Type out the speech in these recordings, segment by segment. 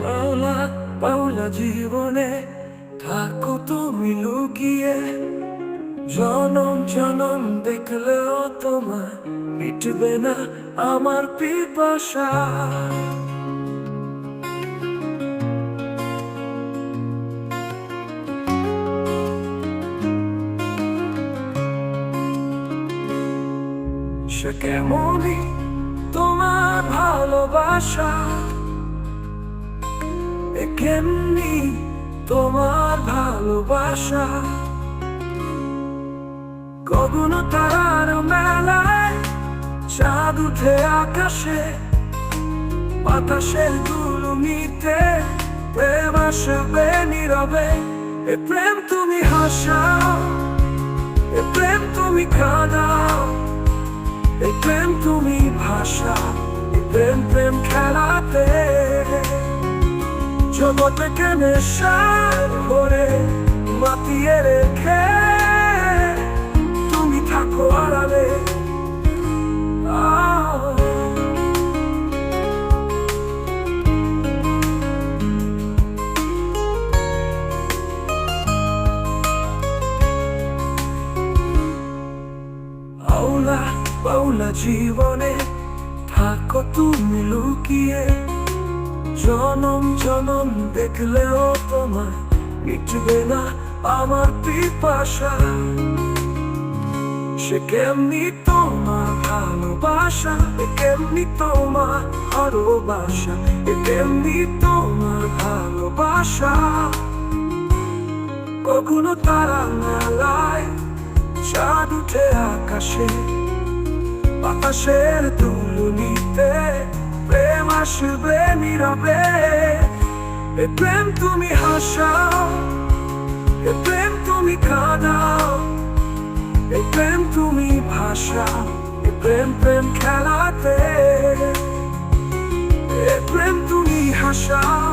পাওলা পাওলা জীবনে থাকো তুমি লুকিয়ে। জনম জনম দেখলেও তোমার মিটবে না আমার পিপাসা। সে কেমনই তোমার ভালোবাসা। কেমনি তোমার ভালোবাসা? গগন তারার মেলায় চাঁদ উঠে আকাশে বাতাসের দুলুনিতে প্রেম আসবে নীরবে। এ প্রেম তুমি হাসাও, এ প্রেম তুমি কাঁদাও এই প্রেম তুমি ভাষা এই প্রেম প্রেম খেলাতে। জগৎকে নেশার করে মাতিয়ে রেখে তুমি থাকো আড়ালে। পাওলা জীবনে থাকো তুমি লুকিয়ে। জনম জনম দেখলেও তোমার মিটবে না আমার পিপাসা। সে কেমনি তোমার ভালোবাসা, এ কেমনি তোমার ভালোবাসা, এ কেমনি তোমার ভালোবাসা। কখনো তারা মেলায় চাঁদ উঠে আকাশে, বাতাসের তুলুনিতে আসবে নীরবে। এ প্রেম তুমি হাসাও, এ প্রেম তুমি কাঁদাও, এ প্রেম তুমি ভাষা এ প্রেম প্রেম খেলাতে। এ প্রেম তুমি হাসাও,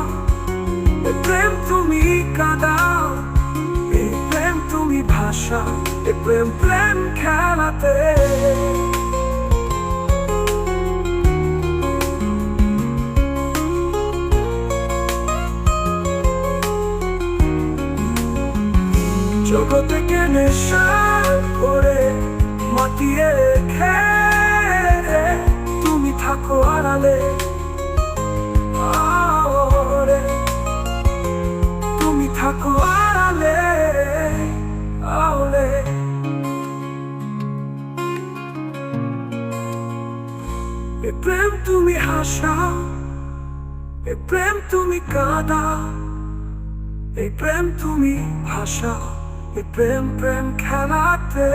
এ প্রেম তুমি কাঁদাও, এ প্রেম তুমি ভাষা এ প্রেম প্রেম খেলাতে। জগতে নেশা করে মাতিয়ে রেখে তুমি থাকো আড়ালে তুমি থাকো আড়ালে আওলে এ প্রেম তুমি হাসা, এ প্রেম তুমি কাঁদা এই প্রেম তুমি ভাষা এই প্রেম প্রেম খেলাতে